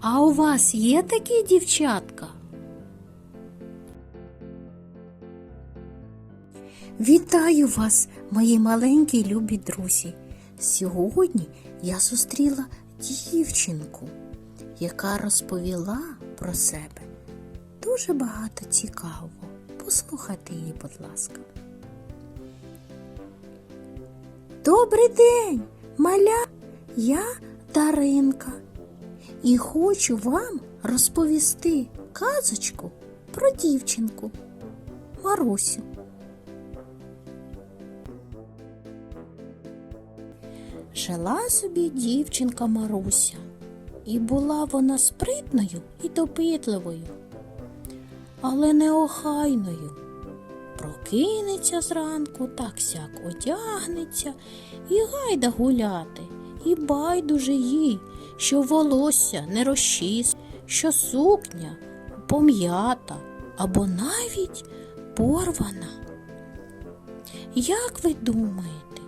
А у вас є такі дівчатка? Вітаю вас, мої маленькі любі друзі. Сьогодні я зустріла дівчинку, яка розповіла про себе дуже багато цікавого. Послухайте її, будь ласка. Добрий день, маля! Я Даринка і хочу вам розповісти казочку про дівчинку Марусю. Жила собі дівчинка Маруся, і була вона спритною і допитливою, але неохайною. Прокинеться зранку, так сяк одягнеться і гайда гуляти, і байдуже їй, що волосся не розчіс, що сукня пом'ята або навіть порвана. Як ви думаєте,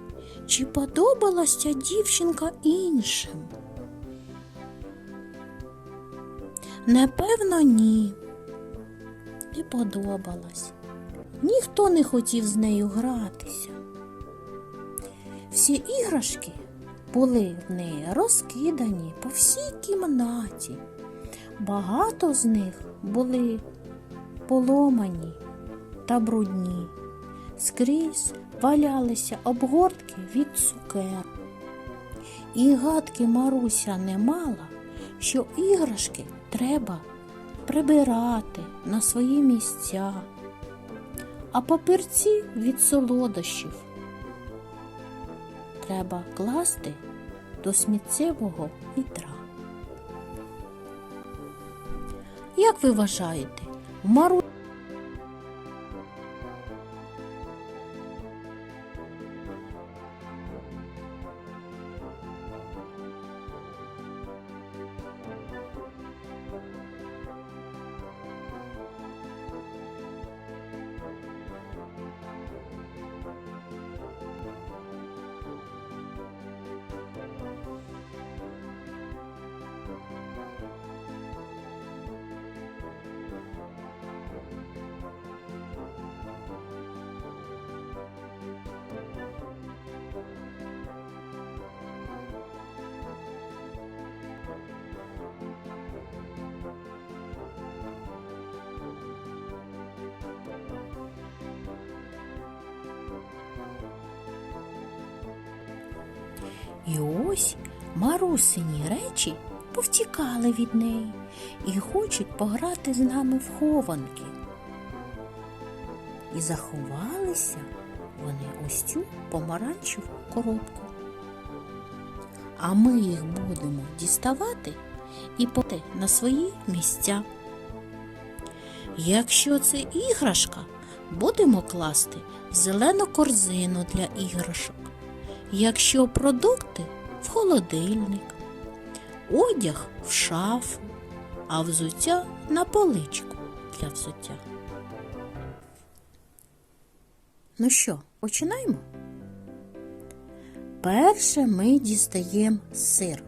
чи подобалась ця дівчинка іншим? Напевно, ні. Не подобалась. Ніхто не хотів з нею гратися. Всі іграшки були в неї розкидані по всій кімнаті. Багато з них були поломані та брудні. Скрізь валялися обгортки від цукер. І гадки Маруся не мала, що іграшки треба прибирати на свої місця, а папірці від солодощів треба класти до сміттєвого вітра. Як ви вважаєте, Мару І ось марусині речі повтікали від неї і хочуть пограти з нами в хованки. І заховалися вони ось цю помаранчеву коробку. А ми їх будемо діставати і поти на свої місця. Якщо це іграшка, будемо класти в зелену корзину для іграшок. Якщо продукти в холодильник, одяг в шафу, а взуття на поличку для взуття. Ну що, починаємо? Перше ми дістаємо сир.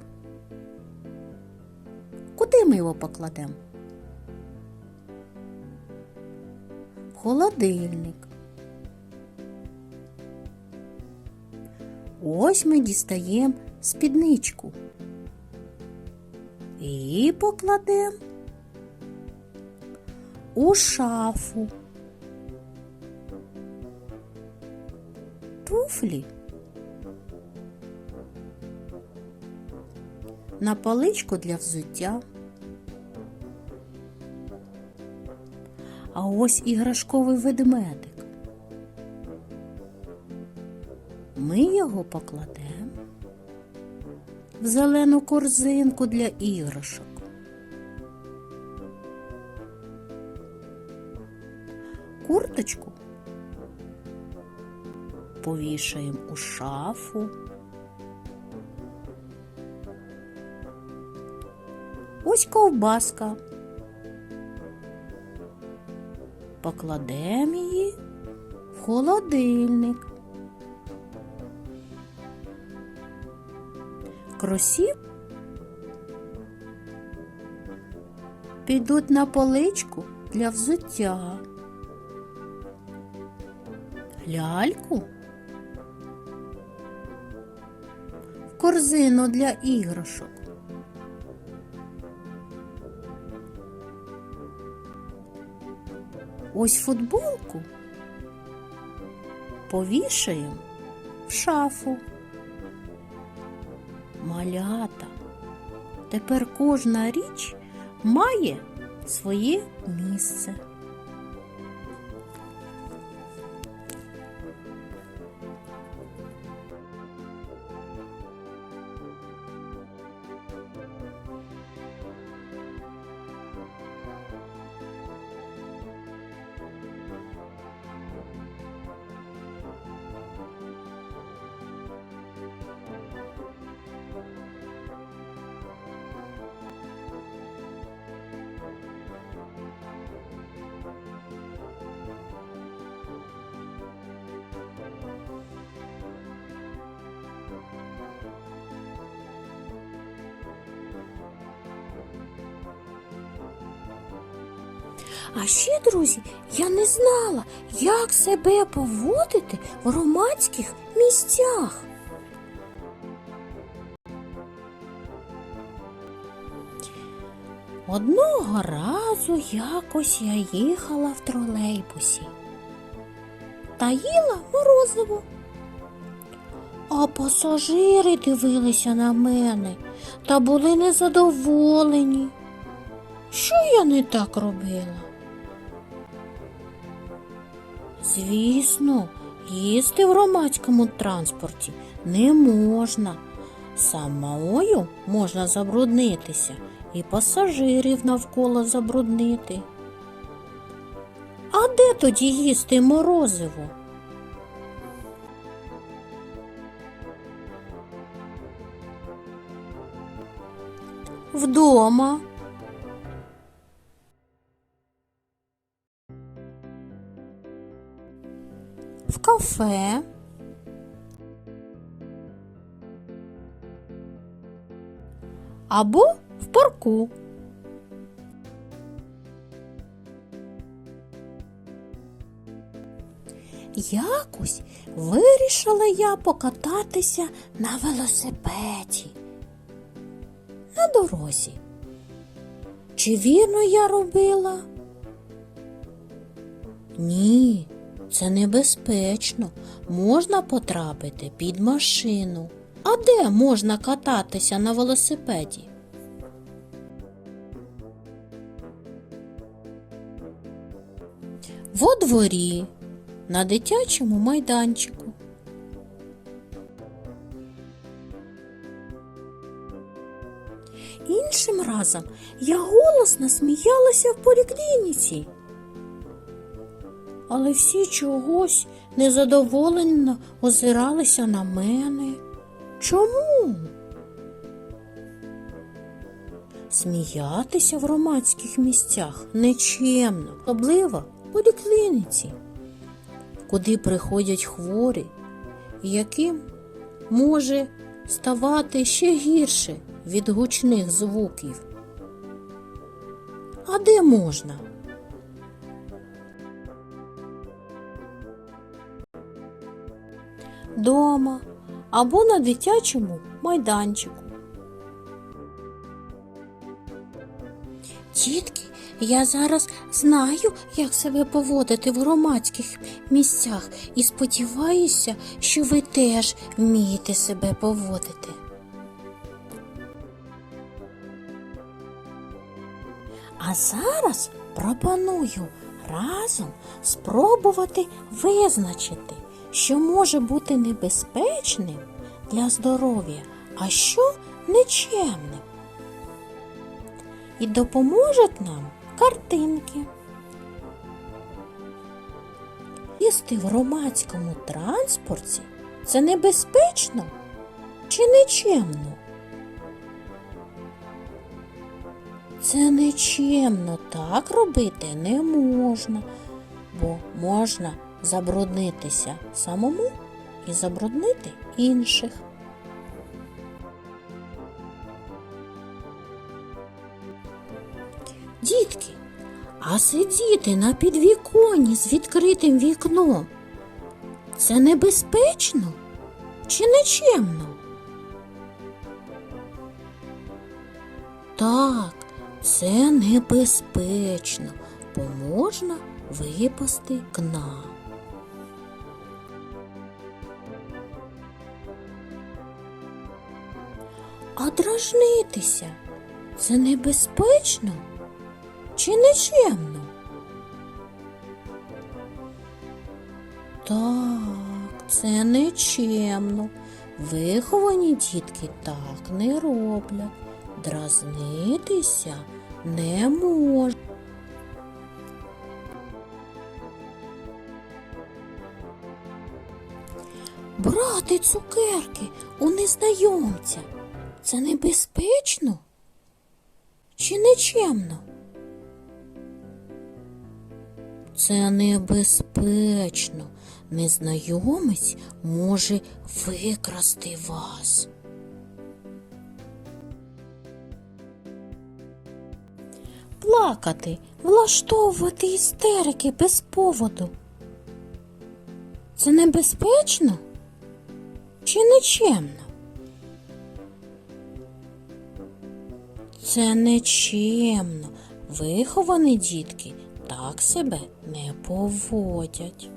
Куди ми його покладемо? В холодильник. Ось ми дістаємо спідничку. І покладемо у шафу. Туфлі. На паличку для взуття. А ось іграшковий ведмедик. Ми його покладемо в зелену корзинку для іграшок. Курточку повішаємо у шафу. Ось ковбаска. Покладемо її в холодильник. Кросів підуть на поличку для взуття. Ляльку в корзину для іграшок. Ось футболку повішаємо в шафу. Малята. Тепер кожна річ має своє місце. А ще, друзі, я не знала, як себе поводити в громадських місцях. Одного разу якось я їхала в тролейбусі та їла морозиво. А пасажири дивилися на мене та були незадоволені. Що я не так робила? Звісно, їсти в громадському транспорті не можна. Самою можна забруднитися і пасажирів навколо забруднити. А де тоді їсти морозиво? Вдома. Кафе. Або в парку. Якось вирішила я покататися на велосипеді на дорозі. Чи вірно я робила? Ні, це небезпечно. Можна потрапити під машину. А де можна кататися на велосипеді? Во дворі, на дитячому майданчику. Іншим разом я голосно сміялася в поліклініці. Але всі чогось незадоволено озиралися на мене. Чому? Сміятися в громадських місцях нечемно, особливо в поліклініці, куди приходять хворі, яким може ставати ще гірше від гучних звуків. А де можна? Дома або на дитячому майданчику. Дітки, я зараз знаю, як себе поводити в громадських місцях і сподіваюся, що ви теж вмієте себе поводити. А зараз пропоную разом спробувати визначити, що може бути небезпечним для здоров'я, а що нечемним. І допоможуть нам картинки. Їсти в громадському транспорті це небезпечно чи нечемно? Це нечемно, так робити не можна, бо можна забруднитися самому і забруднити інших. Дітки, А сидіти на підвіконні з відкритим вікном це небезпечно чи нечемно? Так, це небезпечно, бо можна випасти кна. А дражнитися це небезпечно чи нечемно? Так, це нечемно. Виховані дітки так не роблять. Дразнитися не можна. Брати цукерки у незнайомця це небезпечно чи нечемно? Це небезпечно. Незнайомець може викрасти вас. Плакати, влаштовувати істерики без поводу. Це небезпечно чи нечемно? Це нечемно. Виховані дітки так себе не поводять.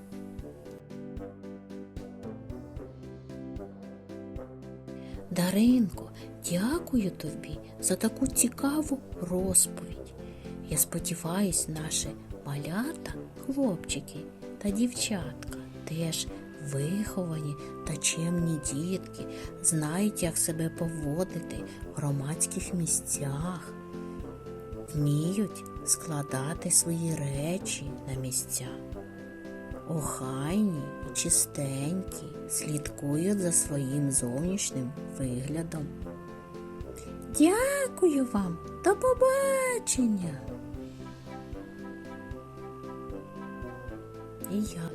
Даринко, дякую тобі за таку цікаву розповідь. Я сподіваюсь, наші малята, хлопчики та дівчатка теж виховані та чемні дітки, знають, як себе поводити в громадських місцях, вміють складати свої речі на місця. Охайні і чистенькі, слідкують за своїм зовнішнім виглядом. Дякую вам, до побачення. І я